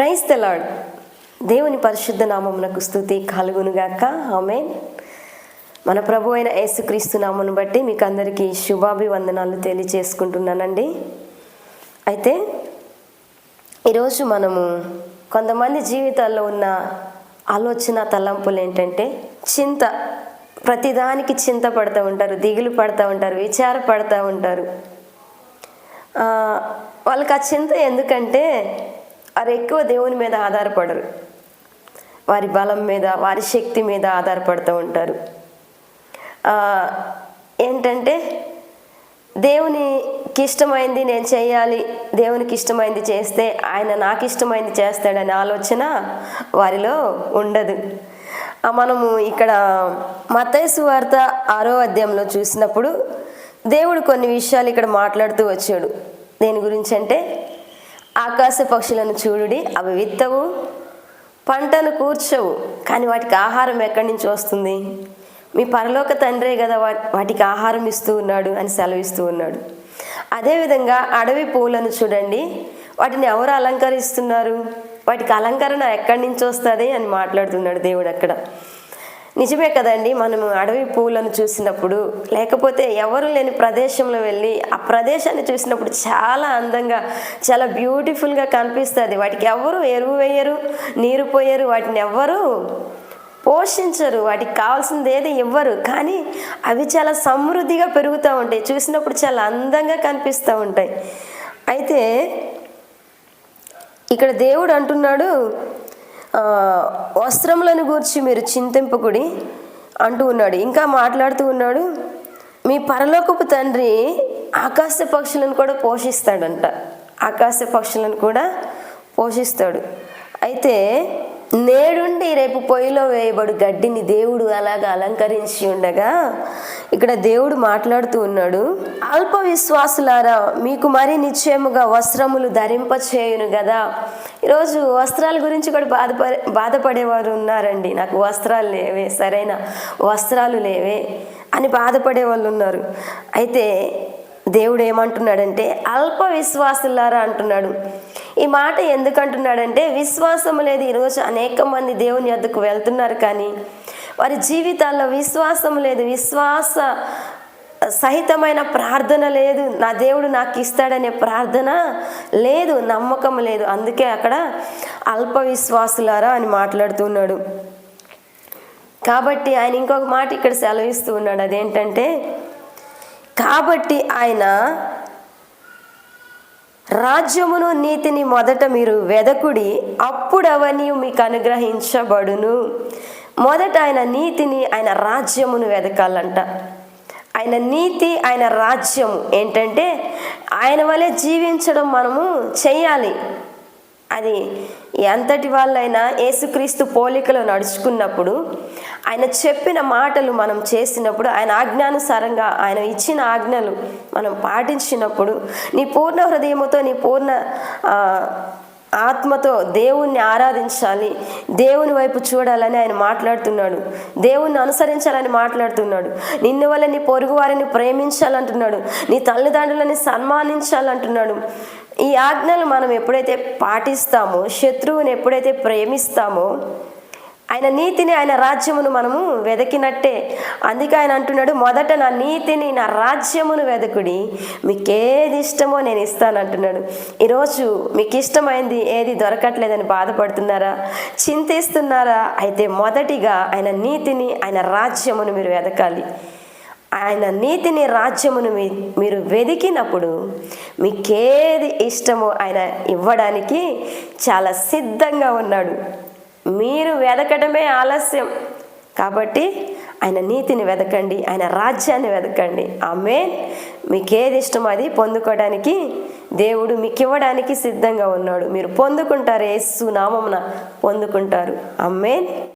Praise తెలాడు దేవుని పరిశుద్ధ నామమునకు స్థుతి కలుగునుగాక. ఆమె మన ప్రభు అయిన యేసుక్రీస్తు నామను బట్టి మీకు అందరికీ శుభాభివందనాలు తెలియచేసుకుంటున్నానండి. అయితే ఈరోజు మనము కొంతమంది జీవితాల్లో ఉన్న ఆలోచన తలంపులు ఏంటంటే చింత ప్రతిదానికి చింత పడుతూ ఉంటారు దిగులు పడుతూ ఉంటారు విచార పడుతూ ఉంటారు వాళ్ళకి ఆ చింత ఎందుకంటే వారు ఎక్కువ దేవుని మీద ఆధారపడరు. వారి బలం మీద వారి శక్తి మీద ఆధారపడుతూ ఉంటారు. ఏంటంటే దేవునికి ఇష్టమైంది నేను చేయాలి దేవునికి ఇష్టమైంది చేస్తే ఆయన నాకు ఇష్టమైంది చేస్తాడనే ఆలోచన వారిలో ఉండదు. మనము ఇక్కడ మతైసు వార్త ఆరో అధ్యాయంలో చూసినప్పుడు దేవుడు కొన్ని విషయాలు ఇక్కడ మాట్లాడుతూ వచ్చాడు. దేని గురించి అంటే ఆకాశ పక్షులను చూడుడి అవి విత్తవు పంటను కూర్చోవు కానీ వాటికి ఆహారం ఎక్కడి నుంచి వస్తుంది? మీ పరలోక తండ్రే కదా వా- వాటికి ఆహారం ఇస్తూ ఉన్నాడు అని సెలవిస్తూ ఉన్నాడు. అదేవిధంగా అడవి పూలను చూడండి. వాటిని ఎవరు అలంకరిస్తున్నారు? వాటికి అలంకరణ ఎక్కడి నుంచి వస్తుంది అని మాట్లాడుతున్నాడు దేవుడు అక్కడ. నిజమే కదండి మనము అడవి పువ్వులను చూసినప్పుడు లేకపోతే ఎవరు లేని ప్రదేశంలో వెళ్ళి ఆ ప్రదేశాన్ని చూసినప్పుడు చాలా అందంగా చాలా బ్యూటిఫుల్గా కనిపిస్తుంది. వాటికి ఎవరు ఎరువు వేయరు నీరు పోయరు వాటిని ఎవ్వరు పోషించరు వాటికి కావాల్సింది ఏది ఇవ్వరు. కానీ అవి చాలా సమృద్ధిగా పెరుగుతూ ఉంటాయి చూసినప్పుడు చాలా అందంగా కనిపిస్తూ ఉంటాయి. అయితే ఇక్కడ దేవుడు అంటున్నాడు వస్త్రములను గూర్చి మీరు చింతింపకుడి అంటూ ఉన్నాడు. ఇంకా మాట్లాడుతూ ఉన్నాడు మీ పరలోకపు తండ్రి ఆకాశ పక్షులను కూడా పోషిస్తాడంట. ఆకాశ పక్షులను కూడా పోషిస్తాడు. అయితే నేడుండి రేపు పొయ్యిలో వేయబడు గడ్డిని దేవుడు అలాగా అలంకరించి ఉండగా ఇక్కడ దేవుడు మాట్లాడుతూ ఉన్నాడు అల్ప విశ్వాసులారా మీకు మరి నిశ్చయముగా వస్త్రములు ధరింపచేయును కదా ఈరోజు వస్త్రాల గురించి కూడా బాధపడే బాధపడేవారు ఉన్నారండి. నాకు వస్త్రాలు లేవే సరైన వస్త్రాలు లేవే అని బాధపడే వాళ్ళు ఉన్నారు. అయితే దేవుడు ఏమంటున్నాడంటే అల్ప విశ్వాసులారా అంటున్నాడు. ఈ మాట ఎందుకు అంటున్నాడంటే విశ్వాసం లేదు ఈరోజు అనేక మంది దేవుని వద్దకు వెళ్తున్నారు కానీ వారి జీవితాల్లో విశ్వాసం లేదు విశ్వాస సహితమైన ప్రార్థన లేదు. నా దేవుడు నాకు ఇస్తాడనే ప్రార్థన లేదు నమ్మకం లేదు. అందుకే అక్కడ అల్ప విశ్వాసులారా అని మాట్లాడుతున్నాడు. కాబట్టి ఆయన ఇంకొక మాట ఇక్కడ సెలవిస్తూ ఉన్నాడు. అదేంటంటే కాబట్టి ఆయన రాజ్యమును నీతిని మొదట మీరు వెదకుడి అప్పుడు అవన్నీ మీకు అనుగ్రహించబడును. మొదట ఆయన నీతిని ఆయన రాజ్యమును వెదకాలంట. ఆయన నీతి ఆయన రాజ్యం ఏంటంటే ఆయన వలె జీవించడం మనము చేయాలి. అది ఎంతటి వాళ్ళైనా యేసుక్రీస్తు పోలికలో నడుచుకున్నప్పుడు ఆయన చెప్పిన మాటలు మనం చేసినప్పుడు ఆయన ఆజ్ఞానుసారంగా ఆయన ఇచ్చిన ఆజ్ఞలు మనం పాటించినప్పుడు నీ పూర్ణ హృదయముతో నీ పూర్ణ ఆత్మతో దేవుణ్ణి ఆరాధించాలి. దేవుని వైపు చూడాలని ఆయన మాట్లాడుతున్నాడు. దేవుణ్ణి అనుసరించాలని మాట్లాడుతున్నాడు. నిన్ను వల్ల నీ పొరుగు వారిని ప్రేమించాలంటున్నాడు. నీ తల్లిదండ్రులని సన్మానించాలంటున్నాడు. ఈ ఆజ్ఞలు మనం ఎప్పుడైతే పాటిస్తామో శత్రువుని ఎప్పుడైతే ప్రేమిస్తామో ఆయన నీతిని ఆయన రాజ్యమును మనము వెదకినట్టే. అందుకే ఆయన అంటున్నాడు మొదట నా నీతిని నా రాజ్యమును వెదకుడి. మీకు ఏది ఇష్టమో నేను ఇస్తాను అంటున్నాడు. ఈరోజు మీకు ఇష్టమైంది ఏది దొరకట్లేదని బాధపడుతున్నారా? చింతిస్తున్నారా? అయితే మొదటిగా ఆయన నీతిని ఆయన రాజ్యమును మీరు వెదకాలి. ఆయన నీతిని రాజ్యమును మీ- మీరు వెదికినప్పుడు మీకేది ఇష్టమో ఆయన ఇవ్వడానికి చాలా సిద్ధంగా ఉన్నాడు. మీరు వెదకడమే ఆలస్యం. కాబట్టి ఆయన నీతిని వెదకండి ఆయన రాజ్యాన్ని వెదకండి. ఆమె మీకు ఏది ఇష్టమో అది పొందుకోవడానికి దేవుడు మీకు ఇవ్వడానికి సిద్ధంగా ఉన్నాడు. మీరు పొందుకుంటారు యేసు నామమున పొందుకుంటారు. అమ్మేన్